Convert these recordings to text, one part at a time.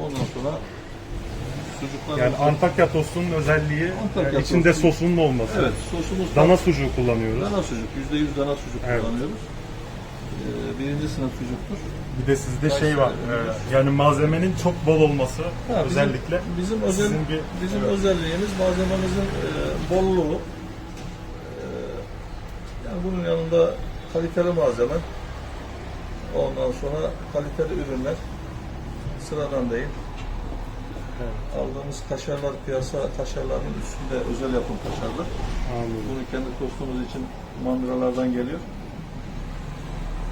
Ondan sonra sucuklar Yani Antakya tostunun özelliği Antakya e, içinde tostu. sosunun olması. Evet sosumuz da- Dana sucuğu kullanıyoruz. dana sucuk. Yüzde yüz dana sucuk Evet. kullanıyoruz. Ee, birinci sınıf sucuktur. Bir de sizde şey var. e, yani malzemenin çok bol olması Ha, bizim- özellikle. bizim özel sizin bir- bizim evet. özelliğimiz malzememizin e, bolluğu. E, yani bunun yanında kaliteli malzeme. Ondan sonra kaliteli ürünler. Sıradan değil. Aldığımız kaşarlar piyasa kaşarlarının üstünde özel yapım kaşarlar. Anladım. Bunu kendi tostumuz için mandıralardan geliyor.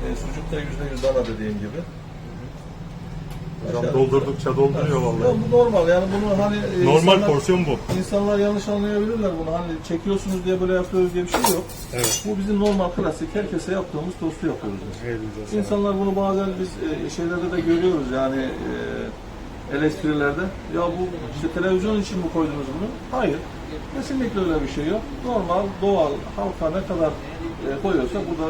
E, sucuk da yüzde yüz dana dediğim gibi. Hocam doldurdukça dolduruyor vallahi. bu normal yani bunu hani e, Normal insanlar- porsiyon bu. İnsanlar yanlış anlayabilirler bunu. Hani çekiyorsunuz diye böyle yapıyoruz diye bir şey yok. Evet. Bu bizim normal klasik herkese yaptığımız tostu yapıyoruz. Elinize. İnsanlar bunu bazen biz e, şeylerde de görüyoruz yani e, eleştirilerde. Ya bu işte televizyon için mi koydunuz bunu? Hayır. Kesinlikle öyle bir şey yok. Normal, doğal, halka ne kadar e, koyuyorsa bu da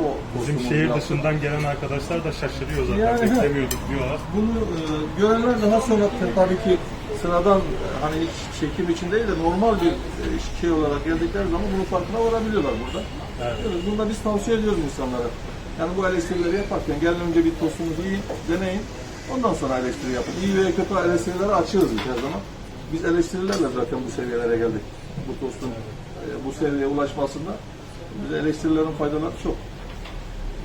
o Bizim tostumuzu şehir yaptık. dışından gelen arkadaşlar da şaşırıyor zaten. Yani- Beklemiyorduk diyorlar. Bunu e, görenler daha sonra tabii ki sıradan e, hani hiç çekim için değil de normal bir e, şey olarak geldikleri zaman bunun farkına varabiliyorlar burada. Evet. Evet, bunu da biz tavsiye ediyoruz insanlara. Yani bu eleştirileri yaparken gelin önce bir tostunuzu yiyin, deneyin. Ondan sonra eleştiri yapın. İyi ve kötü eleştirilere açığız biz her zaman. Biz eleştirilerle zaten bu seviyelere geldik. Bu tostun e, bu seviyeye ulaşmasında biz eleştirilerin faydaları çok.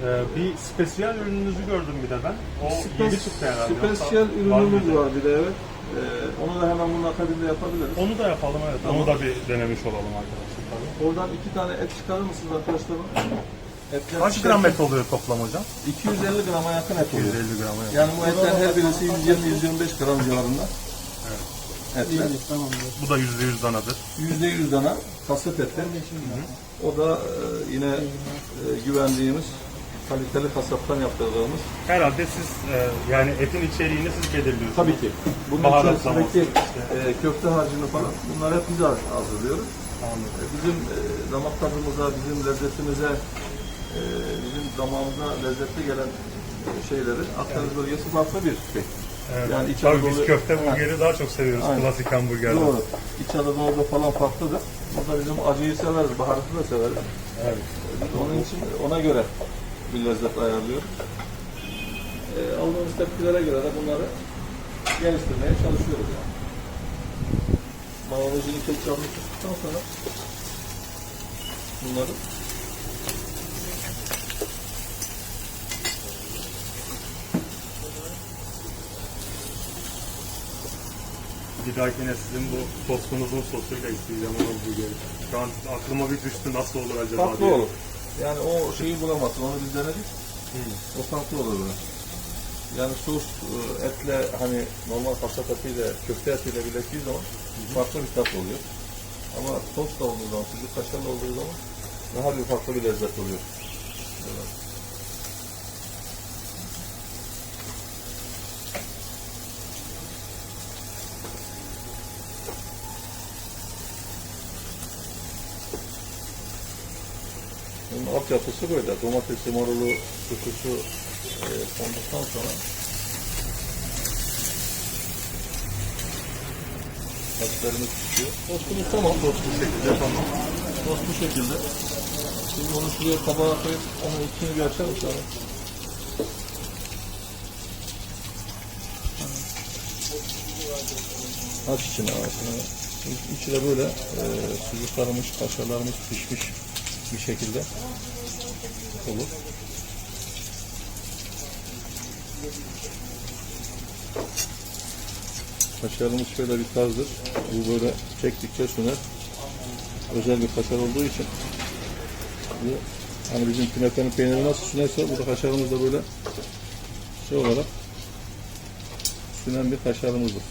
Ee, bir spesiyel ürününüzü gördüm bir de ben. O yeni çıktı herhalde. Spesiyel Yoksa ürünümüz var bir de evet. Ee, onu da hemen bunun akabinde yapabiliriz. Onu da yapalım evet. Onu da bir denemiş olalım arkadaşlar. tabii. Oradan iki tane et çıkarır mısınız arkadaşlarım? Etler Kaç çıkarsa gram et oluyor toplam hocam? 250 grama yakın et oluyor. 150 gram et. Yani bu etlerin her birisi 120-125 gram civarında. Etler. Bu da %100 danadır. %100 dana kasıt etler. O da e, yine e, güvendiğimiz kaliteli kasaptan yaptırdığımız. Herhalde siz e, yani etin içeriğini siz belirliyorsunuz. Tabii ki. Bunun Baharatlaması, içerisindeki işte. e, köfte harcını falan bunlar hep biz haz- hazırlıyoruz. Anladım. E, Bizim e, damak tadımıza, bizim lezzetimize, e, bizim damağımıza lezzetli gelen e, şeyleri Akdeniz bölgesi farklı bir şey. Evet. Yani İç Tabii biz Anadolu- köfte Ha. burgeri daha çok seviyoruz. Aynen. Klasik hamburgerden. Doğru. İç Anadolu'da falan farklıdır. Burada bizim acıyı severiz, baharatı da severiz. Evet. Biz onun için ona göre bir lezzet ayarlıyoruz. E, aldığımız tepkilere göre de bunları geliştirmeye çalışıyoruz yani. Mayonezini ketçapını tuttuktan sonra bunları Bir dahakine sizin bu tostunuzun sosuyla isteyeceğim o burgeri. Şu an aklıma bir düştü nasıl olur acaba farklı diye. olur. Yani o şeyi bulamazsın. Onu biz denedik. O farklı olur böyle. Yani sos e, etle hani normal kasap etiyle, köfte etiyle birleştiği zaman farklı bir tat oluyor. Ama tost da olduğu zaman, sucuk kaşarlı olduğu zaman daha bir farklı bir lezzet oluyor. Evet. Altyapısı böyle. Domatesi, marulu, turşusu e, konduktan sonra Patlarımız pişiyor. Tostumuz tamam. Tost bu şekilde tamam. Tost bu şekilde. Şimdi onu şuraya tabağa koyup onu içini bir açar mısın? Aç içine ağzını. İç- İçi de böyle e, sucuklarımız, kaşarlarımız pişmiş bir şekilde olur. Kaşarımız şöyle bir tarzdır. Bu böyle çektikçe söner. Özel bir kaşar olduğu için bu hani bizim künefenin peyniri nasıl sünerse bu da kaşarımız da böyle şey olarak sünen bir kaşarımızdır.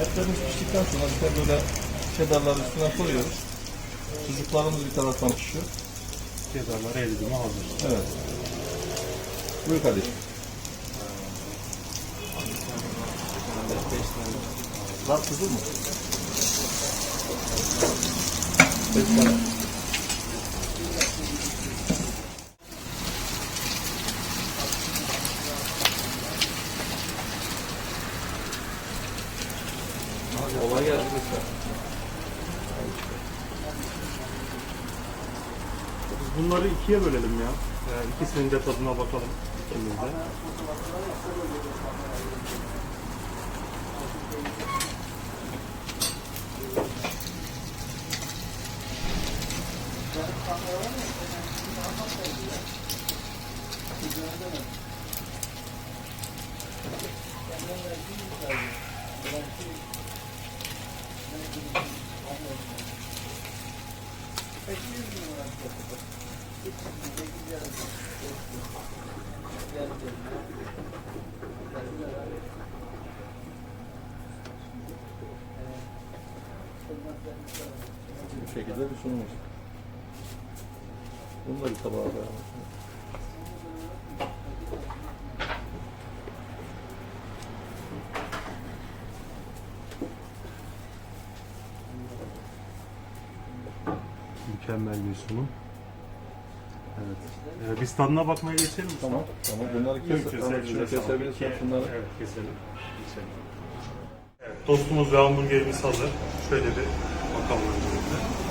Etlerimiz piştikten sonra de böyle çedarları üstüne koyuyoruz. Sucuklarımız bir taraftan pişiyor. Cezarlar eldime hazır. Evet. Buyur kardeşim. Var kızıl mı? Beş tane. Bunları ikiye bölelim ya. Ee, ikisinin de tadına bakalım ikimiz de. Bu şekilde bir sunum olsun. Bunu da bir tabağa koyalım. Mükemmel bir sunum. Ee, biz tadına bakmaya geçelim mi? Tamam, tamam. Bunları kes, elinize şunu sağlık. kesebilirsen Ke- şunları. Evet keselim. Geçelim. Evet, tostumuz ve hamburgerimiz hazır. Şöyle bir bakalım öncelikle.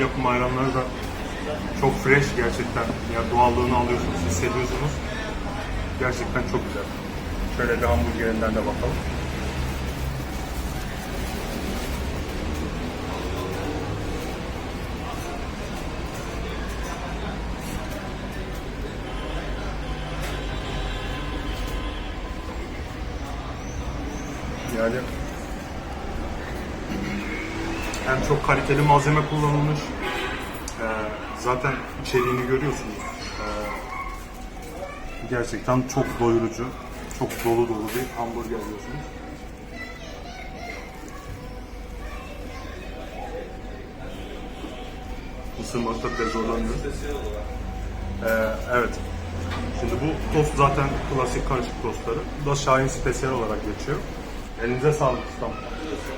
El yapımı ayranları da çok fresh gerçekten. Ya doğallığını alıyorsunuz, hissediyorsunuz. Gerçekten çok güzel. Şöyle bir hamburgerinden de bakalım. Yani hem çok kaliteli malzeme kullanılmış. Ee, zaten içeriğini görüyorsunuz. Ee, gerçekten çok doyurucu, çok dolu dolu bir hamburger yiyorsunuz. Isırmakta bile zorlanmıyorum. Ee, evet. Şimdi bu tost zaten klasik karışık tostları. Bu da Şahin spesiyel olarak geçiyor. Elinize sağlık ustam.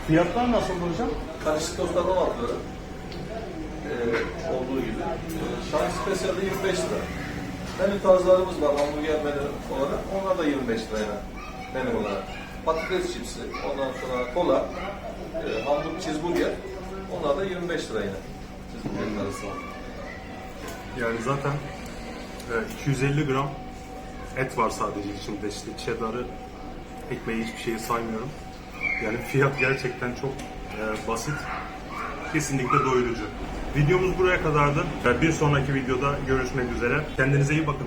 Fiyatlar nasıl hocam? Karışık tostlardan aldığı ee, olduğu gibi. Ee, Şahin Spesiyal'de 25 lira. Menü tarzlarımız var hamburger menü olarak. Onlar da 25 lirayla menü olarak. Patates çipsi, ondan sonra kola, e, hamburger, cheeseburger. Onlar da 25 lirayla. Cheeseburger'in arası. Yani zaten e, 250 gram et var sadece içinde işte cheddar'ı, ekmeği hiçbir şeyi saymıyorum. Yani fiyat gerçekten çok e, basit. Kesinlikle doyurucu. Videomuz buraya kadardı. Bir sonraki videoda görüşmek üzere. Kendinize iyi bakın.